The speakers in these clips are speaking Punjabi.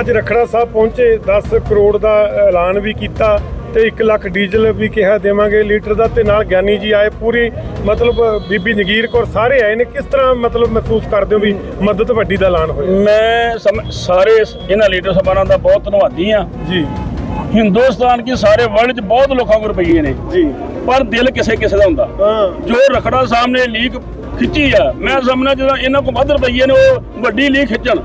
ਅੱਜ ਰਖੜਾ ਸਾਹਿਬ ਪਹੁੰਚੇ 10 ਕਰੋੜ ਦਾ ਐਲਾਨ ਵੀ ਕੀਤਾ ਤੇ 1 ਲੱਖ ਡੀਜ਼ਲ ਵੀ ਕਿਹਾ ਦੇਵਾਂਗੇ ਲੀਟਰ ਦਾ ਤੇ ਨਾਲ ਗਿਆਨੀ ਜੀ ਆਏ ਪੂਰੀ ਮਤਲਬ ਬੀਬੀ ਜਗੀਰ ਕੌਰ ਸਾਰੇ ਆਏ ਨੇ ਕਿਸ ਤਰ੍ਹਾਂ ਮਤਲਬ ਮਹਿਸੂਸ ਕਰਦੇ ਹੋ ਵੀ ਮਦਦ ਵੱਡੀ ਦਾ ਐਲਾਨ ਹੋਇਆ? ਮੈਂ ਸਾਰੇ ਇਹਨਾਂ ਲੀਡਰ ਸਾਹਿਬਾਨਾਂ ਦਾ ਬਹੁਤ ਧੰਨਵਾਦੀ ਆ ਜੀ। ਹਿੰਦੁਸਤਾਨ ਕੀ ਸਾਰੇ ਵਰਲਡ 'ਚ ਬਹੁਤ ਲੋਕਾਂ ਕੋਲ ਰੁਪਈਏ ਨੇ। ਜੀ। ਪਰ ਦਿਲ ਕਿਸੇ ਕਿਸੇ ਦਾ ਹੁੰਦਾ। ਹਾਂ। ਜੋ ਰਖੜਾ ਸਾਹਮਣੇ ਲੀਕ ਖਿੱਚੀ ਆ ਮੈਂ ਸਮਝਣਾ ਜਦੋਂ ਇਹਨਾਂ ਕੋਲ ਵੱਧ ਰੁਪਈਏ ਨੇ ਉਹ ਵੱਡੀ ਲੀਕ ਖਿੱਚਣ।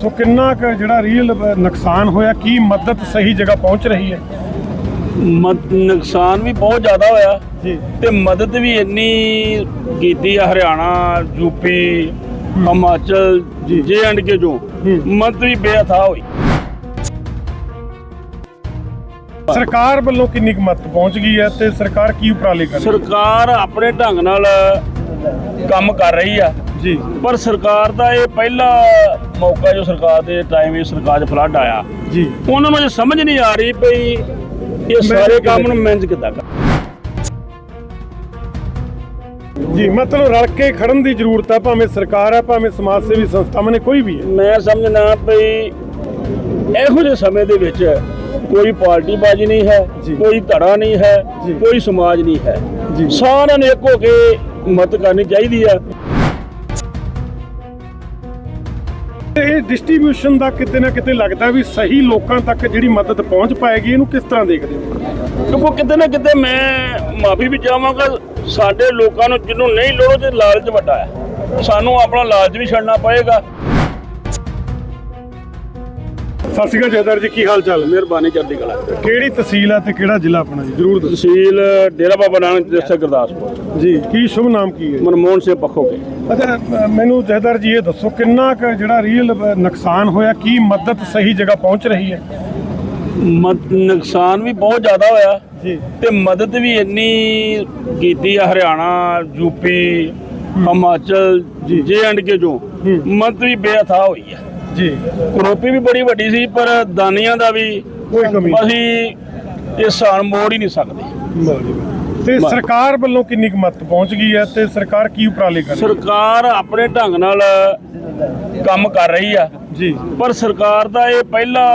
ਸੋ ਕਿੰਨਾ ਕੁ ਜਿਹੜਾ ਰੀਅਲ ਨੁਕਸਾਨ ਹੋਇਆ? ਕੀ ਮਦਦ ਸਹੀ ਜਗ੍ਹਾ ਪਹੁੰਚ ਰਹੀ ਹੈ? ਮਦ- ਨੁਕਸਾਨ ਵੀ ਬਹੁਤ ਜ਼ਿਆਦਾ ਹੋਇਆ। ਜੀ। ਤੇ ਮਦਦ ਵੀ ਇੰਨੀ ਕੀਤੀ ਆ ਹਰਿਆਣਾ ਯੂਪੀ ਹਿਮਾਚਲ ਜੀ। ਜੇ ਐਂਡ ਕੇ ਜੋ। ਹੂੰ। ਮਦਦ ਵੀ ਬੇਅਥਾ ਹੋਈ। ਸਰਕਾਰ ਵੱਲੋਂ ਕਿੰਨੀ ਕੁ ਮਦਦ ਪਹੁੰਚ ਗਈ ਹੈ ਤੇ ਸਰਕਾਰ ਕੀ ਉਪਰਾਲੇ ਕਰ ਰਹੀ ਸਰਕਾਰ ਆਪਣੇ ਢੰਗ ਨਾਲ ਕੰਮ ਕਰ ਰਹੀ ਆ। ਹੈ ਜੀ। ਪਰ ਸਰਕਾਰ ਦਾ ਇਹ ਪਹਿਲਾ ਮੌਕਾ ਜੋ ਸਰਕਾਰ ਦੇ ਟਾਈਮ ਇਹ ਸਰਕਾਰ 'ਚ ਫਲੱਡ ਆਇਆ ਜੀ ਉਹਨਾਂ ਨੂੰ ਸਮਝ ਨਹੀਂ ਆ ਰਹੀ ਪਈ ਇਹ ਸਾਰੇ ਕੰਮ ਨੂੰ ਮੈਨੇਜ ਕਿੱਦਾਂ ਕਰ ਜੀ ਮਤਲਬ ਰਲ ਕੇ ਖੜਨ ਦੀ ਜ਼ਰੂਰਤ ਹੈ ਭਾਵੇਂ ਸਰਕਾਰ ਹੈ ਭਾਵੇਂ ਸਮਾਜ ਸੇਵੀ ਸੰਸਥਾਵਾਂ ਨੇ ਕੋਈ ਵੀ ਹੈ ਮੈਂ ਸਮਝਣਾ ਪਈ ਇਹੋ ਜਿਹੇ ਸਮੇਂ ਦੇ ਵਿੱਚ ਕੋਈ ਪਾਰਟੀ ਬਾਜੀ ਨਹੀਂ ਹੈ। ਕੋਈ ਧੜਾ ਨਹੀਂ ਹੈ। ਕੋਈ ਸਮਾਜ ਨਹੀਂ ਹੈ। ਸਾਰਿਆਂ ਨੇ ਇੱਕ ਹੋ ਕੇ ਮਦਦ ਕਰਨੀ ਚਾਹੀਦੀ ਆ ਡਿਸਟ੍ਰੀਬਿਊਸ਼ਨ ਦਾ ਕਿਤੇ ਨਾ ਕਿਤੇ ਲੱਗਦਾ ਵੀ ਸਹੀ ਲੋਕਾਂ ਤੱਕ ਜਿਹੜੀ ਮਦਦ ਪਹੁੰਚ ਪਾਏਗੀ, ਇਹਨੂੰ ਕਿਸ ਤਰ੍ਹਾਂ ਦੇਖਦੇ ਹੋ? ਕਿਉਂਕਿ ਕਿਤੇ ਨਾ ਕਿਤੇ ਮੈਂ ਮਾਫੀ ਵੀ ਚਾਹਾਂਗਾ, ਸਾਡੇ ਲੋਕਾਂ ਨੂੰ ਜਿਹਨੂੰ ਨਹੀਂ ਲੋੜ ਤੇ ਲਾਲਚ ਵੱਡਾ ਹੈ। ਸਾਨੂੰ ਆਪਣਾ ਲਾਲਚ ਵੀ ਛੱਡਣਾ ਪਏਗਾ। ਸਤਿ ਸ਼੍ਰੀ ਅਕਾਲ ਜੈਦਰ ਜੀ ਕੀ ਹਾਲ ਚਾਲ? ਮਿਹਰਬਾਨੀ ਚੜ੍ਹਦੀ ਕਲਾ। ਕਿਹੜੀ ਤਹਿਸੀਲ ਹੈ ਤੇ ਕਿਹੜਾ ਜ਼ਿਲ੍ਹਾ ਆਪਣਾ ਜੀ? ਜਰੂਰ ਦੱਸੋ। ਤਹਿਸੀਲ ਡੇਰਾ ਬਾਬਾ ਨਾਨਕ ਡਿਸਟ੍ਰਿਕਟ ਗੁਰਦਾਸਪੁਰ। ਜੀ ਕੀ ਸ਼ੁਭ ਨਾਮ ਕੀ ਹੈ? ਮਨਮੋਹਨ ਸਿੰਘ ਪੱਖੋਗੇ। ਅੱਛਾ ਅ, ਮੈਨੂੰ ਜੈਦਰ ਜੀ ਇਹ ਦੱਸੋ ਕਿੰਨਾ ਕੁ ਜਿਹੜਾ ਰੀਅਲ ਨੁਕਸਾਨ ਹੋਇਆ? ਕੀ ਮਦਦ ਸਹੀ ਜਗ੍ਹਾ ਪਹੁੰਚ ਰਹੀ ਹੈ? ਮਦ- ਨੁਕਸਾਨ ਵੀ ਬਹੁਤ ਜ਼ਿਆਦਾ ਹੋਇਆ। ਜੀ। ਤੇ ਮਦਦ ਵੀ ਇੰਨੀ ਕੀਤੀ ਆ ਹਰਿਆਣਾ ਯੂਪੀ ਹਿਮਾਚਲ ਜੀ। ਜੇ ਐਂਡ ਕੇ ਜੋ। ਹੂੰ। ਮਦਦ ਵੀ ਬੇਅਥਾ ਹੋਈ ਆ। ਜੀ। ਕਰੋਪੀ ਵੀ ਬੜੀ ਵੱਡੀ ਸੀ ਪਰ ਦਾਨੀਆਂ ਦਾ ਵੀ ਕੋਈ ਕਮੀ। ਅਸੀਂ ਇਹ ਸਾਨ ਮੋੜ ਹੀ ਨਹੀਂ ਸਕਦੇ। ਤੇ ਸਰਕਾਰ ਵੱਲੋਂ ਕਿੰਨੀ ਕੁ ਮਦਦ ਪਹੁੰਚ ਗਈ ਹੈ ਤੇ ਸਰਕਾਰ ਕੀ ਉਪਰਾਲੇ ਕਰ ਰਹੀ ਹੈ? ਸਰਕਾਰ ਆਪਣੇ ਢੰਗ ਨਾਲ ਕੰਮ ਕਰ ਰਹੀ ਆ। ਜੀ। ਪਰ ਸਰਕਾਰ ਦਾ ਇਹ ਪਹਿਲਾ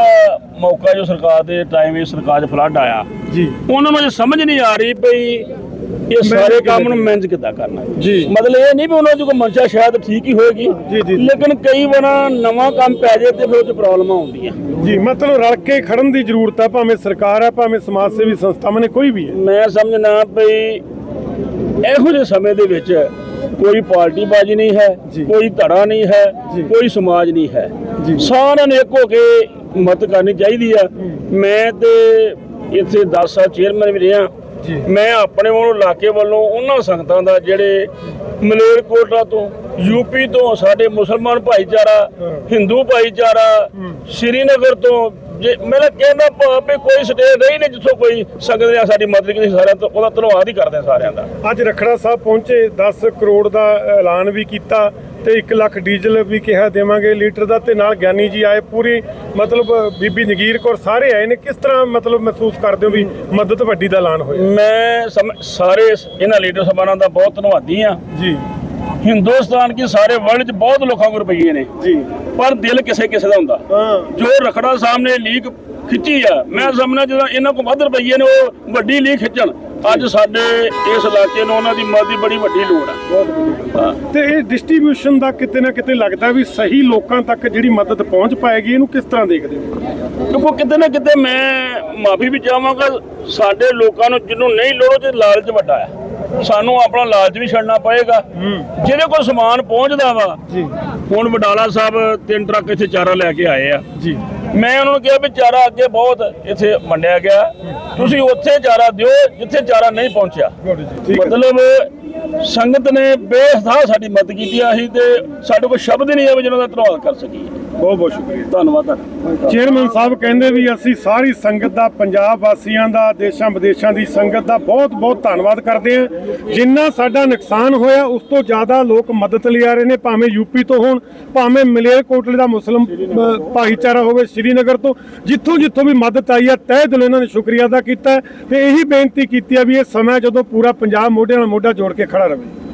ਮੌਕਾ ਜੋ ਸਰਕਾਰ ਦੇ ਟਾਈਮ ਇਹ ਸਰਕਾਰ 'ਚ ਫਲੱਡ ਆਇਆ। ਜੀ। ਉਹਨਾਂ ਨੂੰ ਸਮਝ ਨਹੀਂ ਆ ਰਹੀ ਪਈ ਇਹ ਸਾਰੇ ਕੰਮ ਨੂੰ ਮੈਨੇਜ ਕਿੱਦਾਂ ਕਰਨਾ ਜੀ। ਮਤਲਬ ਇਹ ਨਹੀਂ ਵੀ ਉਹਨਾਂ ਦੀ ਕੋਈ ਮਨਸ਼ਾ ਸ਼ਾਇਦ ਠੀਕ ਹੀ ਹੋਏਗੀ ਜੀ, ਜੀ। ਲੇਕਿਨ ਕਈ ਵਾਰ ਨਵਾਂ ਕੰਮ ਪੈ ਜਾਏ ਤੇ ਫਿਰ ਉਹ 'ਚ ਪ੍ਰੋਬਲਮਾਂ ਆਉਂਦੀਆਂ ਜੀ ਮਤਲਬ ਰਲ ਕੇ ਖੜਨ ਦੀ ਜ਼ਰੂਰਤ ਹੈ ਭਾਵੇਂ ਸਰਕਾਰ ਹੈ ਭਾਵੇਂ ਸਮਾਜ ਸੇਵੀ ਸੰਸਥਾਵਾਂ ਨੇ ਕੋਈ ਵੀ ਹੈ ਮੈਂ ਸਮਝਣਾ ਪਈ ਇਹੋ ਜਿਹੇ ਸਮੇਂ ਦੇ ਵਿੱਚ ਕੋਈ ਪਾਰਟੀ ਬਾਜੀ ਨਹੀਂ ਹੈ। ਕੋਈ ਧੜਾ ਨਹੀਂ ਹੈ। ਕੋਈ ਸਮਾਜ ਨਹੀਂ ਹੈ। ਸਾਰਿਆਂ ਨੇ ਇੱਕ ਹੋ ਕੇ ਮਦਦ ਕਰਨੀ ਚਾਹੀਦੀ ਆ ਮੈਂ ਤੇ ਇੱਥੇ 10 ਸਾਲ ਚੇਅਰਮੈਨ ਵੀ ਰਿਹਾ। ਮੈਂ ਆਪਣੇ ਵੱਲੋਂ ਇਲਾਕੇ ਵੱਲੋਂ ਉਹਨਾਂ ਸੰਗਤਾਂ ਦਾ ਜਿਹੜੇ ਮਲੇਰਕੋਟਲਾ ਤੋਂ ਯੂਪੀ ਤੋਂ ਸਾਡੇ ਮੁਸਲਮਾਨ ਭਾਈਚਾਰਾ। ਹਿੰਦੂ ਭਾਈਚਾਰਾ। ਸ਼੍ਰੀਨਗਰ ਤੋਂ ਜੇ ਮੇਰਾ ਕਹਿਣਾ ਭਾਵ ਵੀ ਕੋਈ ਸਟੇਟ ਨਹੀਂ ਨੇ ਜਿੱਥੋਂ ਕੋਈ ਸੰਗਤ ਨੇ ਸਾਡੀ ਮਦਦ ਕੀਤੀ ਸਾਰਿਆਂ ਤੋਂ ਉਹਦਾ ਧੰਨਵਾਦ ਹੀ ਕਰਦੇ ਸਾਰਿਆਂ ਦਾ ਅੱਜ ਰਖੜਾ ਸਾਹਿਬ ਪਹੁੰਚੇ 10 ਕਰੋੜ ਦਾ ਐਲਾਨ ਵੀ ਕੀਤਾ ਤੇ 1 ਲੱਖ ਡੀਜ਼ਲ ਵੀ ਕਿਹਾ ਦੇਵਾਂਗੇ ਲੀਟਰ ਦਾ ਤੇ ਨਾਲ ਗਿਆਨੀ ਜੀ ਆਏ ਪੂਰੀ ਮਤਲਬ ਬੀਬੀ ਜਗੀਰ ਕੌਰ ਸਾਰੇ ਆਏ ਨੇ। ਕਿਸ ਤਰ੍ਹਾਂ ਮਤਲਬ ਮਹਿਸੂਸ ਕਰਦੇ ਹੋ ਵੀ ਮਦਦ ਵੱਡੀ ਦਾ ਐਲਾਨ ਹੋਇਆ? ਮੈਂ ਸਾਰੇ ਇਹਨਾਂ ਲੀਡਰ ਸਾਹਿਬਾਨਾਂ ਦਾ ਬਹੁਤ ਧੰਨਵਾਦੀ ਆ ਜੀ। ਹਿੰਦੁਸਤਾਨ ਕੀ ਸਾਰੇ ਵਰਲਡ 'ਚ ਬਹੁਤ ਲੋਕਾਂ ਕੋਲ ਰੁਪਈਏ ਨੇ। ਜੀ। ਪਰ ਦਿਲ ਕਿਸੇ ਕਿਸੇ ਦਾ ਹੁੰਦਾ। ਹਾਂ। ਜੋ ਰਖੜਾ ਸਾਹਮਣੇ ਲੀਕ ਖਿੱਚੀ ਆ। ਮੈਂ ਸਮਝਣਾ ਜਦੋਂ ਇਹਨਾਂ ਕੋਲ ਵੱਧ ਰੁਪਈਏ ਨੇ ਉਹ ਵੱਡੀ ਲੀਕ ਖਿੱਚਣ। ਅੱਜ ਸਾਡੇ ਇਸ ਇਲਾਕੇ ਨੂੰ ਉਹਨਾਂ ਦੀ ਮਦਦ ਦੀ ਬੜੀ ਵੱਡੀ ਲੋੜ ਆ। ਤੇ ਇਹ ਡਿਸਟ੍ਰੀਬਿਊਸ਼ਨ ਦਾ ਕਿਤੇ ਨਾ ਕਿਤੇ ਲੱਗਦਾ ਵੀ ਸਹੀ ਲੋਕਾਂ ਤੱਕ ਜਿਹੜੀ ਮਦਦ ਪਹੁੰਚ ਪਾਏਗੀ ਇਹਨੂੰ ਕਿਸ ਤਰ੍ਹਾਂ ਦੇਖਦੇ ਹੋ? ਕਿਉਂਕਿ ਕਿਤੇ ਨਾ ਕਿਤੇ ਮੈਂ ਮਾਫੀ ਵੀ ਚਾਹਾਂਗਾ ਸਾਡੇ ਲੋਕਾਂ ਨੂੰ ਜਿਹਨੂੰ ਨਹੀਂ ਲੋੜ ਤੇ ਲਾਲਚ ਵੱਡਾ ਹੈ ਸਾਨੂੰ ਆਪਣਾ ਲਾਲਚ ਵੀ ਛੱਡਣਾ ਪਏਗਾ। ਜਿਹਦੇ ਕੋਲ ਸਮਾਨ ਪਹੁੰਚਦਾ ਵਾ ਜੀ। ਹੁਣ ਵਡਾਲਾ ਸਾਹਿਬ ਤਿੰਨ ਟਰੱਕ ਇੱਥੇ ਚਾਰਾ ਲੈ ਕੇ ਆਏ ਆ। ਜੀ। ਮੈਂ ਉਹਨਾਂ ਨੂੰ ਕਿਹਾ ਵੀ ਚਾਰਾ ਅੱਗੇ ਬਹੁਤ ਇੱਥੇ ਵੰਡਿਆ ਗਿਆ। ਤੁਸੀਂ ਉੱਥੇ ਚਾਰਾ ਦਿਓ, ਜਿੱਥੇ ਚਾਰਾ ਨਹੀਂ ਪਹੁੰਚਿਆ। ਮਤਲਬ ਸੰਗਤ ਨੇ ਬੇਹਥਾ ਸਾਡੀ ਮਦਦ ਕੀਤੀ ਆ ਤੇ ਸਾਡੇ ਕੋਲ ਸ਼ਬਦ ਹੀ ਨਹੀਂ ਹੈ ਵੀ ਜਿਹਨਾਂ ਦਾ ਧੰਨਵਾਦ ਕਰ ਸਕੀਏ। ਬਹੁਤ ਬਹੁਤ ਸ਼ੁਕਰੀਆ। ਧੰਨਵਾਦ ਤੁਹਾਡਾ। ਚੇਅਰਮੈਨ ਸਾਹਿਬ ਕਹਿੰਦੇ ਵੀ ਅਸੀਂ ਸਾਰੀ ਸੰਗਤ ਦਾ, ਪੰਜਾਬ ਵਾਸੀਆਂ ਦਾ, ਦੇਸ਼ਾਂ ਵਿਦੇਸ਼ਾਂ ਦੀ ਸੰਗਤ ਦਾ ਬਹੁਤ ਬਹੁਤ ਧੰਨਵਾਦ ਕਰਦੇ ਹਾਂ। ਜਿੰਨਾ ਸਾਡਾ ਨੁਕਸਾਨ ਹੋਇਆ, ਉਸ ਤੋਂ ਜ਼ਿਆਦਾ ਲੋਕ ਮਦਦ ਲਈ ਆ ਰਹੇ ਨੇ, ਭਾਵੇਂ ਯੂਪੀ ਤੋਂ ਹੋਣ, ਭਾਵੇਂ ਮਲੇਰਕੋਟਲੇ ਦਾ ਮੁਸਲਮ ਭਾਈਚਾਰਾ ਹੋਵੇ ਸ਼੍ਰੀਨਗਰ ਤੋਂ। ਜਿੱਥੋਂ ਜਿੱਥੋਂ ਵੀ ਮਦਦ ਆਈ ਹੈ ਤਹਿ ਦਿਲੋਂ ਇਹਨਾਂ ਨੇ ਸ਼ੁਕਰੀਆ ਅਦਾ ਕੀਤਾ ਹੈ ਤੇ ਇਹੀ ਬੇਨਤੀ ਕੀਤੀ ਹੈ ਵੀ ਇਹ ਸਮਾਂ ਜਦੋਂ ਪੂਰਾ ਪੰਜਾਬ ਮੋਢੇ ਨਾਲ ਮੋਢਾ ਜੋੜ ਕੇ ਖੜਾ ਰਹੇ।